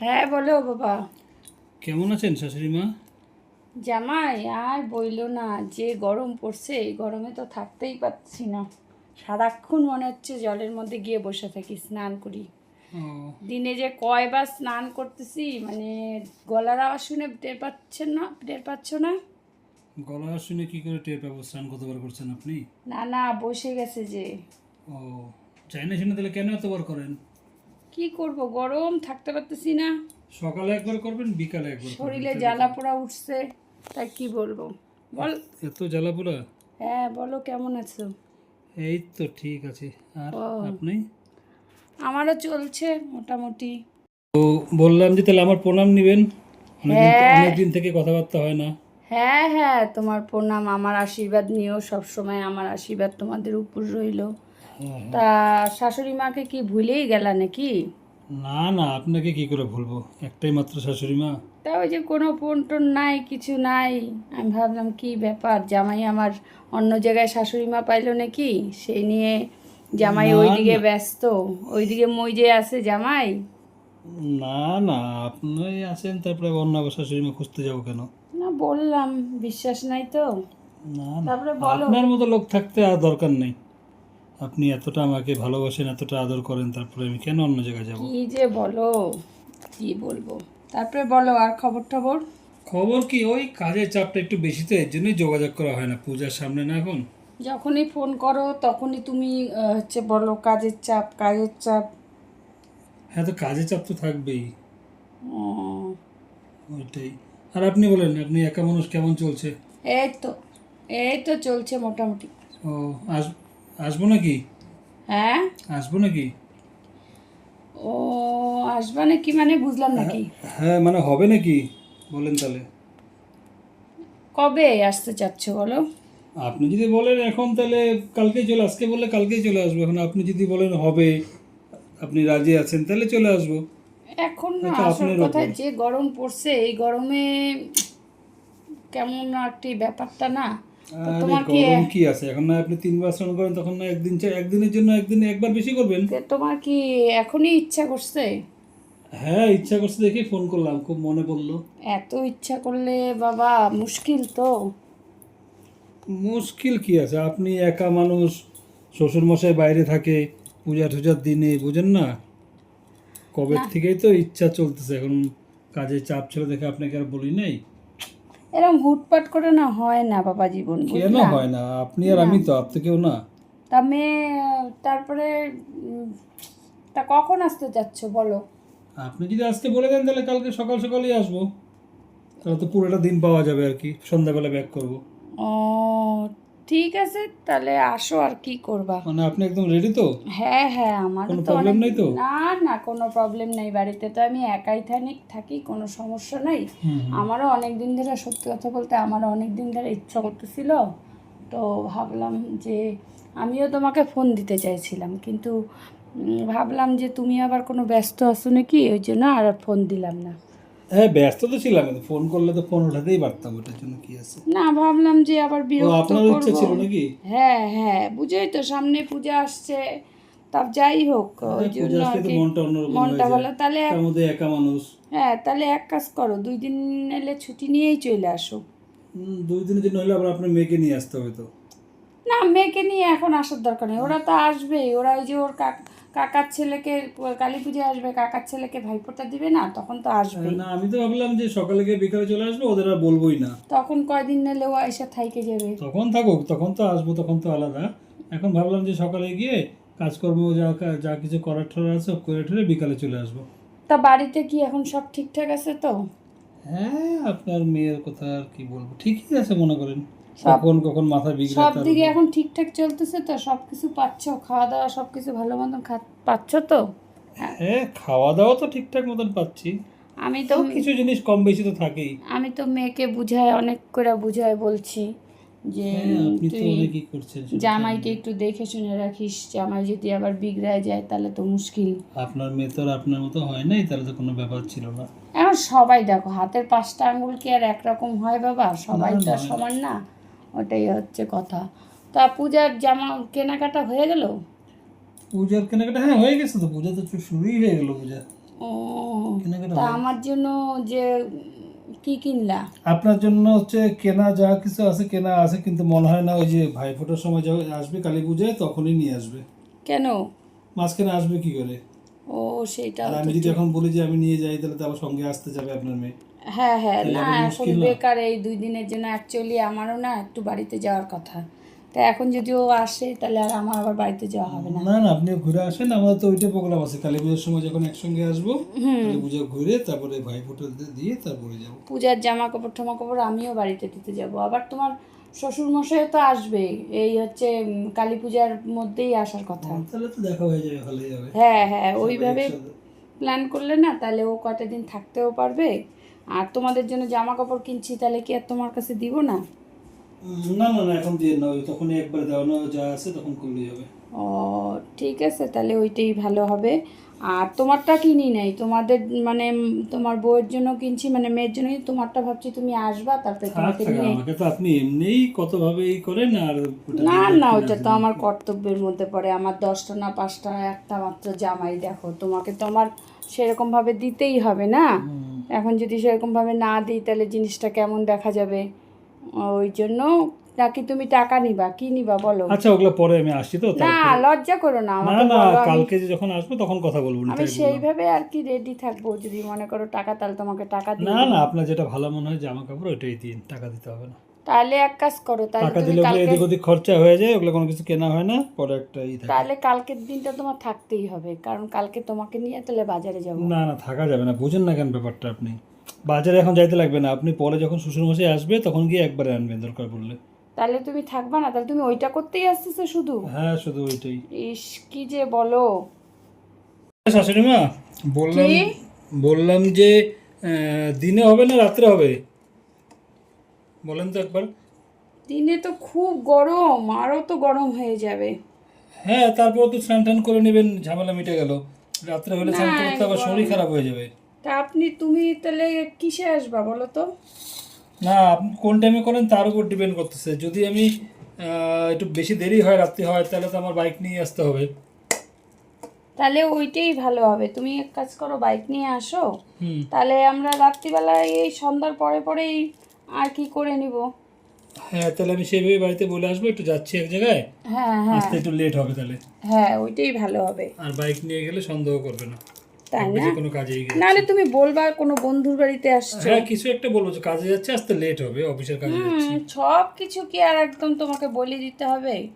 হ্যাঁ বলো বাবা। কেমন আছেন শাশুড়ি মা? জামাই আর বইলো না যে গরম পড়ছে এই গরমে তো থাকতেই পারছি না। সারাক্ষণ মনে হচ্ছে জলের মধ্যে গিয়ে বসে থাকি স্নান করি। দিনে যে কয়বার স্নান করতেছি মানে গলার আওয়াজ শুনে টের পাচ্ছেন না টের পাচ্ছ না? গলা শুনে কি করে টের পাবো? স্নান কতবার করছেন আপনি? না না বসে গেছে যে। ও চাই না শুনে তাহলে কেন এতবার করেন? কি করব? গরম থাকতে পারতেছি না। সকালে একবার করবেন বিকালে একবার শরীরে জ্বালা পোড়া উঠছে তাই কি বলব? বল। এত জ্বালা পোড়া? হ্যাঁ বলো কেমন আছো? এই তো ঠিক আছে। আর আপনি? আমারও চলছে মোটামুটি। তো বললাম যে তাহলে আমার প্রণাম নেবেন। অনেকদিন হ্যাঁ। অনেকদিন থেকে কথাবার্তা হয় না। হ্যাঁ হ্যাঁ তোমার প্রণাম আমার আশীর্বাদ নিও। সবসময় আমার আশীর্বাদ তোমাদের উপর রইল। তা শাশুড়ি মাকে কি ভুলেই গেলা নাকি? না না আপনাকে কি করে ভুলবো? একটাই মাত্র শাশুড়ি মা। তা ওই যে কোনো ফোন টোন নাই কিছু নাই। আমি ভাবলাম কি ব্যাপার? জামাই আমার অন্য জায়গায় শাশুড়ি মা পাইলো নাকি? সেই নিয়ে জামাই ওইদিকে ব্যস্ত। ওইদিকে মই যে আছে জামাই? না না আপনি আছেন তারপরে অন্য শাশুড়ি মা খুঁজতে যাব কেন? না বললাম বিশ্বাস নাই তো। না না। তারপরে বলো। আপনার মতো লোক থাকতে আর দরকার নেই। আপনি এতটা আমাকে ভালোবাসেন এতটা আদর করেন তারপরে আমি কেন অন্য জায়গায় যাব? কি যে বলো কি বলব? তারপরে বলো আর খবর টবর খবর কি? ওই কাজের চাপটা একটু বেশি তো এর জন্যই যোগাযোগ করা হয় না। পূজার সামনে না এখন? যখনই ফোন করো তখনই তুমি হচ্ছে বলো কাজের চাপ কাজের চাপ। হ্যাঁ তো কাজের চাপ তো থাকবেই। ওইটাই। আর আপনি বলেন আপনি একা মানুষ কেমন চলছে? এই তো এই তো চলছে মোটামুটি। ও আস আসব নাকি? হ্যাঁ? আসব নাকি? ও আসবা নাকি মানে বুঝলাম নাকি। হ্যাঁ মানে হবে নাকি? বলেন তাহলে। কবে আসতে চাচ্ছ বলো? আপনি যদি বলেন এখন তাহলে কালকে চলে আজকে বললে কালকেই চলে আসব। এখন আপনি যদি বলেন হবে আপনি রাজি আছেন তাহলে চলে আসব। এখন না আসল কথা যে গরম পড়ছে এই গরমে কেমন একটি ব্যাপারটা না? তোমার কি কি আছে? এখন না আপনি তিনবার করেন তখন না একদিন একদিনের জন্য একদিন একবার বেশি করবেন। তোমার কি এখনই ইচ্ছা করছে? হ্যাঁ ইচ্ছা করছে দেখে ফোন করলাম খুব মনে পড়ল। এত ইচ্ছা করলে বাবা মুশকিল তো। মুশকিল কি আছে? আপনি একা মানুষ শ্বশুরমশাই বাইরে থাকে পূজা টুজার দিনে বুঝেন না? কবে থেকেই তো ইচ্ছা চলতেছে এখন কাজে চাপ ছিল দেখে আপনাকে আর বলি নাই। এরকম হুটপাট করে না হয় না বাবা জীবন কেন হয় না? আপনি আর আমি তো আপনি কেউ না। তা মেয়ে তারপরে তা কখন আসতে চাচ্ছ বলো? আপনি যদি আজকে বলে দেন তাহলে কালকে সকাল সকালই আসব। তাহলে তো পুরোটা দিন পাওয়া যাবে আর কি সন্ধ্যাবেলা ব্যাক করব। ও ঠিক আছে তাহলে আসো আর কি করবা। মানে আপনি একদম রেডি তো? হ্যাঁ হ্যাঁ আমার কোনো অনেক- নেই তো? না না কোনো প্রবলেম নেই। বাড়িতে তো আমি একাই থাকি থাকি কোনো সমস্যা নাই। আমারও অনেক দিন ধরে সত্যি কথা বলতে আমারও অনেক দিন ধরে ইচ্ছা করতেছিল। তো ভাবলাম যে আমিও তোমাকে ফোন দিতে চাইছিলাম কিন্তু ভাবলাম যে তুমি আবার কোনো ব্যস্ত আছো নাকি ওই জন্য আর ফোন দিলাম না। হ্যাঁ ব্যস্ত তো ছিলাম ফোন করলে তো ফোন উঠাতেই পারতাম ওটার জন্য কি আছে? না ভাবলাম যে আবার বিরক্ত আপনার ইচ্ছা ছিল নাকি? হ্যাঁ হ্যাঁ বুঝোই তো সামনে পূজা আসছে তা যাই হোক ওই জন্য মনটা হয়ে মনটা ভালো। তাহলে এক- তার মধ্যে একা মানুষ। হ্যাঁ তাহলে এক কাজ করো দুই দিন এলে ছুটি নিয়েই চলে আসো। দুই দিনের জন্য হলে আবার আপনার মেয়েকে নিয়ে আসতে হবে তো। না মেয়েকে নিয়ে এখন আসার দরকার নেই ওরা তো আসবেই ওরা ওই যে ওর কাক- কাকার ছেলেকে কালী পুজো আসবে কাকার ছেলেকে ভাইফোঁটা দিবে না তখন তো আসবে না আমি তো ভাবলাম যে সকালে গিয়ে বিকালে চলে আসব ওদের আর বলবোই না। তখন কয়দিন নিলে ও এসে থাইকে যাবে। তখন থাকুক তখন তো আসব তখন তো আলাদা। এখন ভাবলাম যে সকালে গিয়ে কাজকর্ম যা যা কিছু করার টরার আছে সব করে ঠরে বিকালে চলে আসব। তা বাড়িতে কি এখন সব ঠিকঠাক আছে তো? হ্যাঁ আপনার মেয়ের কথা আর কি বলব? ঠিকই আছে মনে করেন। কখন কখন মাথা বিগড়ে সব দিকে এখন ঠিকঠাক চলতেছে তো সব কিছু পাচ্ছ খাওয়া দাওয়া সব কিছু ভালো মতন পাচ্ছ তো? হ্যাঁ খাওয়া দাওয়া তো ঠিকঠাক মতন পাচ্ছি। আমি তো কিছু জিনিস কম বেশি তো থাকেই। আমি তো মেয়েকে বুঝায় অনেক করে বুঝায় বলছি যে হ্যাঁ তুই জামাইকে একটু দেখে শুনে রাখিস জামাই যদি আবার বিগড়ায় যায় তাহলে তো মুশকিল। আপনার মেয়ে তো আপনার মতো হয় নাই তাহলে তো কোনো ব্যাপার ছিল না। এখন সবাই দেখো হাতের পাঁচটা আঙ্গুল কি আর একরকম হয় বাবা? সবাই তো সমান না। ওটাই হচ্ছে কথা। তা পূজার জামা কেনাকাটা হয়ে গেল? পূজার কেনাকাটা হ্যাঁ হয়ে গেছে তো। পূজা তো শুরুই হয়ে গেল পূজা ও কেনাকাটা তা আমার জন্য যে কি কিনলা? আপনার জন্য হচ্ছে কেনা যা কিছু আছে কেনা আছে কিন্তু মনে হয় না ওই যে ভাই ফোটার সময় যখন আসবে কালী পুজোয় তখনই নিয়ে আসবে। কেন? মাঝখানে আসবে কি করে? ও সেটা আমি যদি এখন বলি যে আমি নিয়ে যাই তাহলে তো আবার সঙ্গে আসতে যাবে আপনার মেয়ে। হ্যাঁ হ্যাঁ। না এখন বেকার এই দুই দিনের জন্য অ্যাকচুয়ালি আমারও না একটু বাড়িতে যাওয়ার কথা। তা এখন যদি ও আসে তাহলে আর আমার আবার বাড়িতে যাওয়া হবে না। না না আপনি ঘুরে আসেন আমাদের তো ওইটা প্রোগ্রাম আছে। কালী পুজোর সময় যখন একসঙ্গে আসব কালী পুজো ঘুরে তারপরে ভাই ফোটা দিয়ে তারপরে যাব। পূজার জামা কাপড় টামা কাপড় আমিও বাড়িতে দিতে যাব। আবার তোমার শ্বশুর মশাই তো আসবে এই হচ্ছে কালী পূজার মধ্যেই আসার কথা। তাহলে তো দেখা হয়ে যাবে ভালোই হবে। হ্যাঁ হ্যাঁ ওইভাবে প্ল্যান করলে না তাহলে ও কয়টা দিন থাকতেও পারবে। আর তোমাদের জন্য জামা কাপড় কিনছি তাহলে কি আর তোমার কাছে দিব না? না না না এখন দিয়ে না ওই তখনই একবার দেওয়ানো যা আছে তখন করলেই হবে। ও ঠিক আছে তাহলে ওইটাই ভালো হবে। আর তোমারটা কিনি নাই তোমাদের মানে তোমার বউয়ের জন্য কিনছি মানে মেয়ের জন্য তোমারটা ভাবছি তুমি আসবা তারপরে তোমাকে নিয়ে আমাকে তো আপনি এমনিই কত ভাবে ই করেন আর না না ওটা তো আমার কর্তব্যের মধ্যে পড়ে আমার দশটা না পাঁচটা একটা মাত্র জামাই দেখো তোমাকে তো আমার সেরকম ভাবে দিতেই হবে না। এখন যদি সেরকমভাবে না দিই তাহলে জিনিসটা কেমন দেখা যাবে? ওই জন্য নাকি তুমি টাকা নিবা। কি নিবা বলো? আচ্ছা ওগুলো পরে আমি আসছি তো না লজ্জা করো না না না কালকে যখন আসব তখন কথা বলব না আমি সেইভাবে আর কি রেডি থাকব যদি মনে করো টাকা তাহলে তোমাকে টাকা দিই। না না আপনার যেটা ভালো মনে হয় জামা কাপড় ওইটাই দিন টাকা দিতে হবে না। তাহলে এক কাজ করো তাহলে টাকা দিলে ওগুলো এদিক ওদিক খরচা হয়ে যায় ওগুলো কোনো কিছু কেনা হয় না পরে একটা ই থাকে। তাহলে কালকের দিনটা তোমার থাকতেই হবে কারণ কালকে তোমাকে নিয়ে তাহলে বাজারে যাব। না না থাকা যাবে না বুঝেন না কেন ব্যাপারটা আপনি। বাজারে এখন যাইতে লাগবে না আপনি পরে যখন শ্বশুরমশাই আসবে তখন গিয়ে একবারে আনবেন দরকার পড়লে। তাহলে তুমি থাকবা না তাহলে তুমি ওইটা করতেই আসতেছো শুধু? হ্যাঁ শুধু ওইটাই। ইস কি যে বলো। শাশুড়ি মা বললাম বললাম যে দিনে হবে না রাত্রে হবে? বলেন তো একবার। দিনে তো খুব গরম আরও তো গরম হয়ে যাবে। হ্যাঁ তারপর তো স্নান টান করে নেবেন ঝামেলা মিটে গেল। রাত্রে হলে স্নান করতে আবার শরীর খারাপ হয়ে যাবে। তা আপনি তুমি তাহলে কিসে আসবা বলো তো? না আপনি কোন টাইমে করেন তার উপর ডিপেন্ড করতেছে। যদি আমি একটু বেশি দেরি হয় রাত্রি হয় তাহলে তো আমার বাইক নিয়ে আসতে হবে। তাহলে ওইটাই ভালো হবে। তুমি এক কাজ করো বাইক নিয়ে আসো। তাহলে আমরা রাত্রিবেলা এই সন্ধ্যার পরে পরেই আর কি করে নিব? হ্যাঁ তাহলে আমি সেইভাবে বাড়িতে বলে আসব একটু যাচ্ছি এক জায়গায়। হ্যাঁ হ্যাঁ। আসতে একটু লেট হবে তাহলে। হ্যাঁ ওইটাই ভালো হবে। আর বাইক নিয়ে গেলে সন্দেহ করবে না। তাই না? কোনো কাজেই গেছে। নাহলে তুমি বলবা কোনো বন্ধুর বাড়িতে আসছো। হ্যাঁ কিছু একটা বলব যে কাজে যাচ্ছে আসতে লেট হবে অফিসের কাজে যাচ্ছি। সব কিছু কি আর একদম তোমাকে বলে দিতে হবে?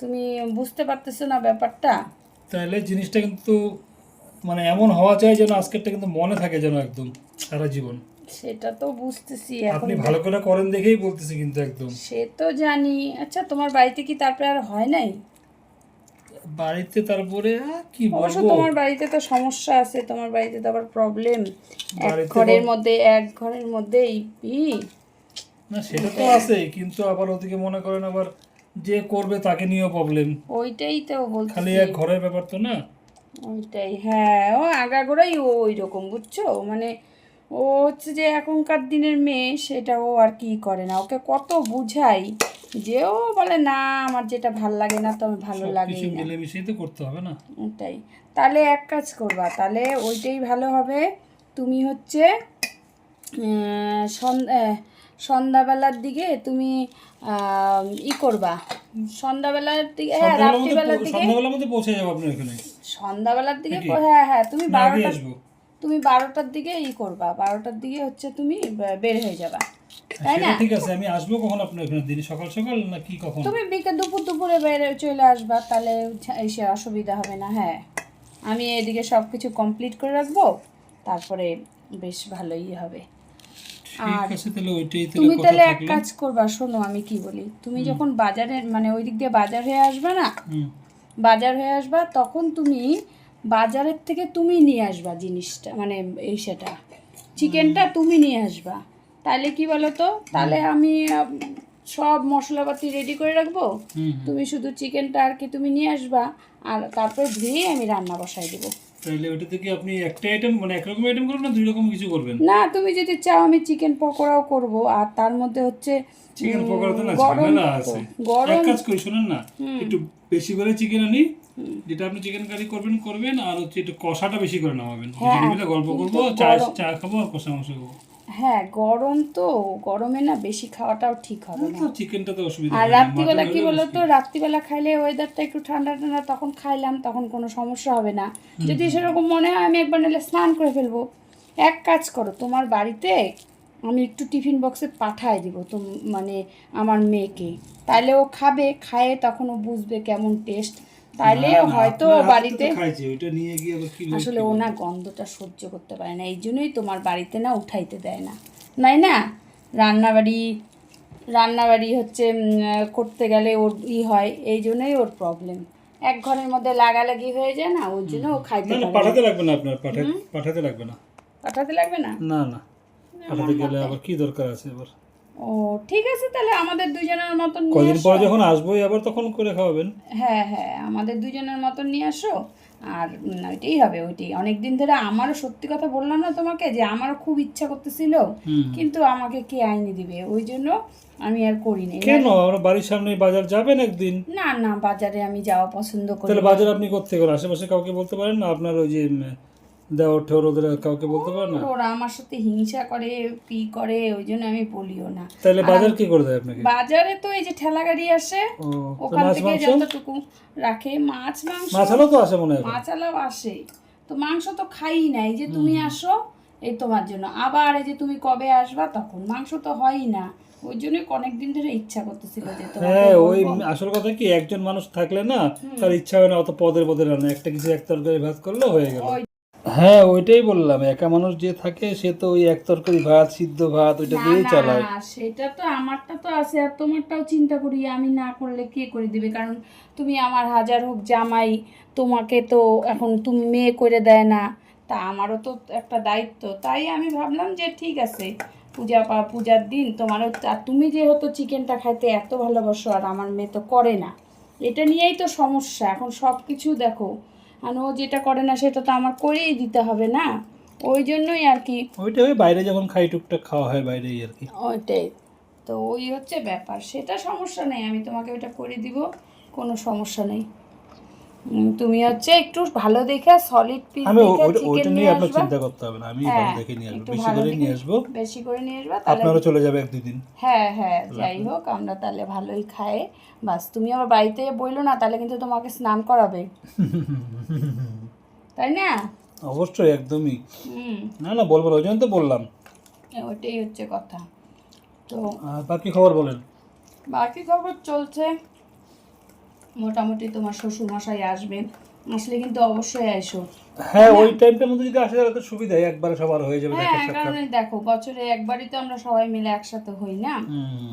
তুমি বুঝতে পারতেছো না ব্যাপারটা? তাহলে জিনিসটা কিন্তু মানে এমন হওয়া চাই যেন আজকেরটা কিন্তু মনে থাকে যেন একদম সারা জীবন। সেটা তো বুঝতেছি আপনি ভালো করে করেন দেখেই বলতেছি কিন্তু একদম। সে তো জানি। আচ্ছা তোমার বাড়িতে কি তারপরে আর হয় নাই? বাড়িতে তারপরে কি অবশ্য বলব তোমার বাড়িতে তো সমস্যা আছে তোমার বাড়িতে তো আবার প্রবলেম এক ঘরের মধ্যে এক ঘরের মধ্যেই ই না সেটা তো আছে কিন্তু আবার ওদিকে মনে করেন আবার যে করবে তাকে নিয়েও প্রবলেম ওইটাই তো বলছি। খালি এক ঘরের ব্যাপার তো না? ওইটাই হ্যাঁ ও আগাগোড়াই ওই রকম বুঝছ? মানে ও হচ্ছে যে এখনকার দিনের মেয়ে সেটা ও আর কি করে না। ওকে কত বুঝাই যে ও বলে না আমার যেটা ভালো লাগে না তো আমার ভালো মিলেমিশেই তো করতে হবে না। ওটাই তাহলে এক কাজ করবা তাহলে ওইটাই ভালো হবে। তুমি হচ্ছে সন্ধ্যাবেলার দিকে তুমি ই করবা। সন্ধ্যাবেলার দিকে হ্যাঁ রাত্রিবেলার দিকে সন্ধ্যাবেলার মধ্যে পৌঁছে যাব আপনার এখানে। সন্ধ্যাবেলার দিকে হ্যাঁ হ্যাঁ তুমি বারোটা তুমি বারোটার দিকে ই করবা বারোটার দিকে হচ্ছে তুমি বের হয়ে যাবা। তাই না? ঠিক আছে আমি আসব কখন আপনার এখানে? দিনে সকাল সকাল না কি কখন? তুমি বিকেল দুপুর দুপুরে বের চলে আসবা তাহলে এসে অসুবিধা হবে না হ্যাঁ। আমি এদিকে সব কিছু কমপ্লিট করে রাখব তারপরে বেশ ভালোই হবে। তাহলে ওইটাই তাহলে তুমি তাহলে এক কাজ করবা শোনো আমি কি বলি তুমি যখন বাজারে মানে ওই দিক দিয়ে বাজার হয়ে আসবা না? বাজার হয়ে আসবা তখন তুমি বাজারের থেকে তুমি নিয়ে আসবা জিনিসটা মানে এই সেটা। চিকেনটা তুমি নিয়ে আসবা। তাহলে কি বলো তো তাহলে আমি সব মশলাপাতি রেডি করে রাখব। তুমি শুধু চিকেনটা আর কি তুমি নিয়ে আসবা আর তারপর ধুয়ে আমি রান্না বসাই দেবো। তাহলে ওইটা থেকে আপনি একটা আইটেম মানে একরকম আইটেম করবেন না দুই রকম কিছু করবেন? না তুমি যদি চাও আমি চিকেন পকোড়াও করব আর তার মধ্যে হচ্ছে চিকেন পকোড়া তো না ঝামেলা আছে। গরম এক কাজ করি শুনেন না একটু বেশি করে চিকেন আনি যেটা আপনি চিকেন কারি করবেন করবেন আর হচ্ছে একটু কষাটা বেশি করে নামাবেন। হ্যাঁ, মিলে গল্প করব চা চা খাব আর কষা মাংস খাব। হ্যাঁ গরম তো গরমে না বেশি খাওয়াটাও ঠিক হবে না। তো চিকেনটা তো অসুবিধা আর রাত্রিবেলা কি হলে বলো তো রাত্রিবেলা খাইলে ওয়েদারটা একটু ঠান্ডা ঠান্ডা তখন খাইলাম তখন কোনো সমস্যা হবে না। যদি সেরকম মনে হয় আমি একবার নিলে স্নান করে ফেলব। এক কাজ করো তোমার বাড়িতে আমি একটু টিফিন বক্সে পাঠায় দিব তো মানে আমার মেয়েকে। তাহলে ও খাবে খায়ে তখন ও বুঝবে কেমন টেস্ট তাইলে না, হয়তো বাড়িতে নিয়ে গিয়ে আসলে ও না গন্ধটা সহ্য করতে পারে না এই জন্যই তোমার বাড়িতে না উঠাইতে দেয় না। নাই না? রান্নাবাড়ি রান্নাবাড়ি হচ্ছে করতে গেলে ওর ই হয় এই জন্যই ওর প্রবলেম এক ঘরের মধ্যে লাগালাগি হয়ে যায় না ওর জন্য ও খাইতে পারে পাঠাতে লাগবে না আপনার পাঠাতে পাঠাতে লাগবে না। পাঠাতে লাগবে না? না না। পাঠাতে গেলে আবার কি দরকার আছে এবার ও ঠিক আছে তাহলে আমাদের দুজনের মতন নিয়ে কদিন আসো। যখন আসবোই আবার তখন করে খাওয়াবেন। হ্যাঁ হ্যাঁ আমাদের দুজনের মতন নিয়ে আসো। আর ওইটাই হবে ওইটাই। অনেক দিন ধরে আমারও সত্যি কথা বললাম না তোমাকে যে আমারও খুব ইচ্ছা করতেছিল কিন্তু আমাকে কে আইনি দিবে? ওই জন্য আমি আর করিনি। কেন? আমরা বাড়ির সামনে বাজার যাবেন একদিন? না না বাজারে আমি যাওয়া পছন্দ করি তাহলে বাজার আপনি করতে করেন আশেপাশে কাউকে বলতে পারেন না? আপনার ওই যে উম, ঠেওর ওদের কাউকে বলতে পারেন না? ওরা আমার সাথে হিংসা করে কি করে ওই জন্য আমি বলিও না। তাহলে বাজার কি করে দেয় আপনাকে? বাজারে তো এই যে ঠেলা গাড়ি আসে ওখান থেকে মাংস? যতটুকু রাখে মাছ মাংস মাছ তো আসে মনে হয় এখন। আসে। তো মাংস তো খাই না এই যে তুমি আসো এই তোমার জন্য। আবার এই যে তুমি কবে আসবা তখন মাংস তো হয়ই না। ওই জন্য অনেক দিন ধরে ইচ্ছা করতেছিল যে হ্যাঁ ওই আসল কথা কি একজন মানুষ থাকলে না তার ইচ্ছা হয় না অত পদের পদের রান্না। একটা কিছু এক তরকারি ভাত করলে হয়ে গেল। হ্যাঁ ওইটাই বললাম। একা মানুষ যে থাকে সে তো ওই এক তরকারি ভাত সিদ্ধ ভাত ওইটা দিয়েই চালায়। সেটা তো আমারটা তো আছে আর তোমারটাও চিন্তা করি আমি না করলে কে করে দিবে? কারণ তুমি আমার হাজার হোক জামাই তোমাকে তো এখন তুমি মেয়ে করে দেয় না তা আমারও তো একটা দায়িত্ব। তাই আমি ভাবলাম যে ঠিক আছে পূজা পা পূজার দিন তোমারও আর তুমি যেহেতু চিকেনটা খাইতে এত ভালোবাসো আর আমার মেয়ে তো করে না এটা নিয়েই তো সমস্যা। এখন সব কিছু দেখো আর ও যেটা করে না সেটা তো আমার করেই দিতে হবে না। ওই জন্যই আর কি। ওইটা ওই বাইরে যখন খাই টুকটাক খাওয়া হয় বাইরেই আর কি। ওইটাই। তো ওই হচ্ছে ব্যাপার। সেটা সমস্যা নেই আমি তোমাকে ওইটা করে দিব কোনো সমস্যা নেই। তুমি হচ্ছে একটু ভালো দেখে সলিড পিস আমি দেখে চিকেন নিয়ে আপনার চিন্তা করতে হবে না আমি হ্যাঁ, ভালো দেখে নিয়ে আসব বেশি করে নিয়ে আসব। বেশি করে নিয়ে আসবা তাহলে আপনারও চলে যাবে এক দুই দিন। হ্যাঁ হ্যাঁ যাই হোক আমরা তাহলে ভালোই খাই। বাস তুমি আমার বাড়িতে বইলো না তাহলে কিন্তু তোমাকে স্নান করাবে। তাই না? অবশ্যই একদমই। না না বলব ওই জন্য তো বললাম। ওইটাই হচ্ছে কথা। তো বাকি খবর বলেন। বাকি খবর চলছে। মোটামুটি তোমার শ্বশুর মশাই আসবে আসলে কিন্তু অবশ্যই আইসো হ্যাঁ ওই টাইমটার মধ্যে যদি আসে তাহলে তো সুবিধাই একবারে সবার হয়ে যাবে হ্যাঁ কারণ দেখো বছরে একবারই তো আমরা সবাই মিলে একসাথে হই না?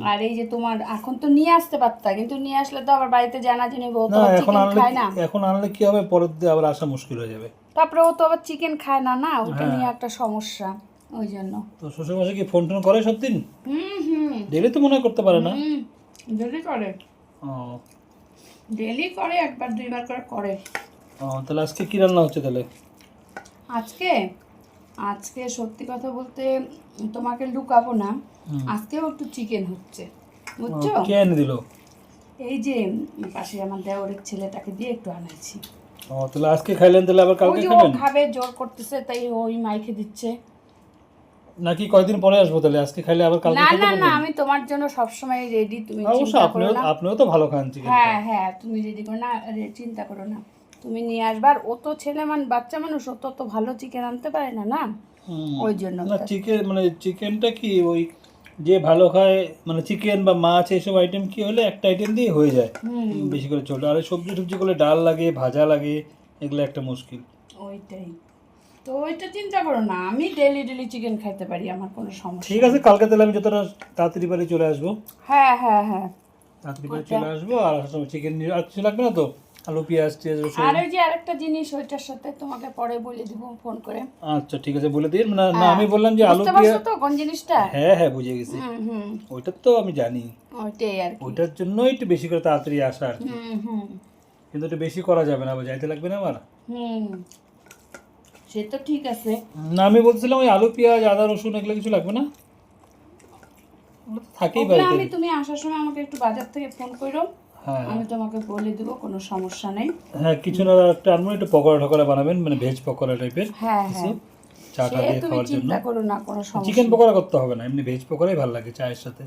আর এই যে তোমার এখন তো নিয়ে আসতে পারতা কিন্তু নিয়ে আসলে তো আবার বাড়িতে জানা জেনে ও তো না এখন আনলে খায় না? এখন আনলে কি হবে? পরের দিয়ে আবার আসা মুশকিল হয়ে যাবে। তারপরে ও তো আবার চিকেন খায় না না? ওটা হ্যাঁ। নিয়ে একটা সমস্যা ওই জন্য। তো শ্বশুর মশাই কি ফোন টোন করে সব দিন? হুম হুম। ডেলি তো মনে করতে পারে না। হুম ডেলি করে। ও। ডেলি করে একবার দুইবার করে করে। ও, তাহলে আজকে কি রান্না হচ্ছে তাহলে? আজকে? আজকে সত্যি কথা বলতে তোমাকে লুকাবো না। আজকেও একটু চিকেন হচ্ছে। বুঝছ? কে এনে দিল? এই যে পাশে আমার দেওরের ছেলেটাকে দিয়ে একটু আনাইছি। ও তাহলে আজকে খাইলেন তাহলে আবার কালকে যে ও খাবেন? খাবে জোর করতেছে তাই ওই মাইকে দিচ্ছে। নাকি কয়দিন পরে আসব তাহলে? আজকে খাইলে আবার কালকে না না না আমি তোমার জন্য সবসময় রেডি তুমি চিন্তা করো আপনিও না। আপনিও তো ভালো খান চিকেন হ্যাঁ হ্যাঁ তুমি রেডি করো না চিন্তা করো না। তুমি নিয়ে আসবার ও তো ছেলে মান বাচ্চা মানুষ ও তো ভালো চিকেন আনতে পারে না না? ওই জন্য না চিকেন মানে চিকেনটা কি ওই যে ভালো খায় মানে চিকেন বা মাছ এইসব আইটেম কি হলে একটা আইটেম দিয়ে হয়ে যায়। বেশি করে চলে আর সবজি টবজি করলে ডাল লাগে ভাজা লাগে এগুলো একটা মুশকিল। ওইটাই। তো ওইটা চিন্তা করো না আমি ডেলি ডেলি চিকেন খাইতে পারি আমার কোনো সমস্যা ঠিক আছে কালকে তাহলে আমি যতটা তাড়াতাড়ি পারি চলে আসব। হ্যাঁ হ্যাঁ হ্যাঁ। তাড়াতাড়ি পারি চলে আসব আর সময় চিকেন নিয়ে আর কিছু লাগবে না তো? আলু পেঁয়াজ টিয়াজ রসুন? আর ওই যে আরেকটা জিনিস ওইটার সাথে তোমাকে পরে বলে দিব ফোন করে। আচ্ছা ঠিক আছে বলে দিন। না না আমি বললাম যে আলু পেঁয়াজ পারছ তো কোন জিনিসটা? হ্যাঁ হ্যাঁ বুঝে গেছি। ওইটা তো আমি জানি। ওইটাই আর ওইটার একটু বেশি করে তাড়াতাড়ি আসা আর কি। হুম হুম। কিন্তু একটু বেশি করা যাবে না যাইতে লাগবে না আমার হুম। সে তো ঠিক আছে। না আমি বলছিলাম ওই আলু পেঁয়াজ আদা রসুন এগুলো কিছু লাগবে না? থাকেই বাড়িতে। আমি তুমি আসার সময় আমাকে একটু বাজার থেকে ফোন করো। হ্যাঁ। আমি তোমাকে বলে দেবো কোনো সমস্যা নেই। হ্যাঁ কিছু না একটা আনব একটু পকোড়া টকোড়া বানাবেন মানে ভেজ পকোড়া টাইপের হ্যাঁ হ্যাঁ। চা টা সে দিয়ে খাওয়ার জন্য। চিন্তা করো না কোনো সমস্যা চিকেন পকোড়া করতে হবে না এমনি ভেজ পকোড়াই ভালো লাগে চায়ের সাথে।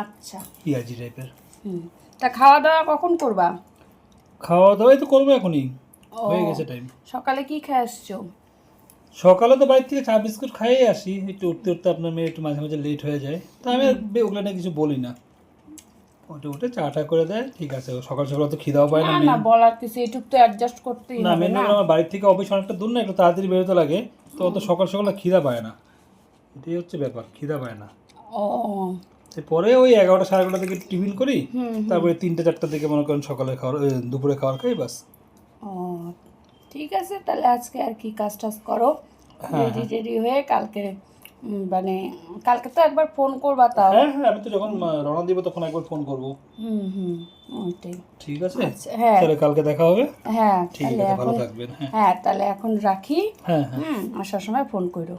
আচ্ছা। পেঁয়াজি টাইপের হুম। তা খাওয়া দাওয়া কখন করবা? খাওয়া দাওয়াই তো করব এখনই। হয়ে গেছে টাইম সকালে কি খেয়ে আসছো? সকালে তো বাড়ি থেকে চা বিস্কুট খাইয়ে আসি। একটু উঠতে উঠতে আপনার মেয়ে একটু মাঝে মাঝে লেট হয়ে যায়। তা আমি ওগুলো নিয়ে কিছু বলি না। উঠে উঠে করে দেয় ঠিক আছে। সকাল সকাল তো খিদাও পায় না না বলার কিছু এটুক তো অ্যাডজাস্ট করতেই না মেন আমার বাড়ির থেকে অফিস অনেকটা দূর না একটু তাড়াতাড়ি বেরোতে লাগে। তো অত সকাল সকাল খিদা পায় না। এটাই হচ্ছে ব্যাপার খিদা পায় না। ও। পরে ওই এগারোটা সাড়ে এগারোটা থেকে টিফিন করি তারপরে তিনটে চারটা থেকে মনে করেন সকালে খাওয়ার দুপুরে খাওয়ার খাই বাস। ও ঠিক আছে? তাহলে আজকে আর কি কাজ টাজ করো রেডি রেডি টেডি হয়ে কালকে মানে কালকে তো একবার ফোন করবা তাও। হ্যাঁ হ্যাঁ আমি তো যখন রওনা দিব তখন একবার ফোন করব। হুম হুম ওইটাই। ঠিক আছে? আচ্ছা হ্যাঁ। তাহলে কালকে দেখা হবে? হ্যাঁ ঠিক আছে ভালো এখন থাকবেন হ্যাঁ। হ্যাঁ তাহলে এখন রাখি। হ্যাঁ হ্যাঁ। আসার সময় ফোন করো।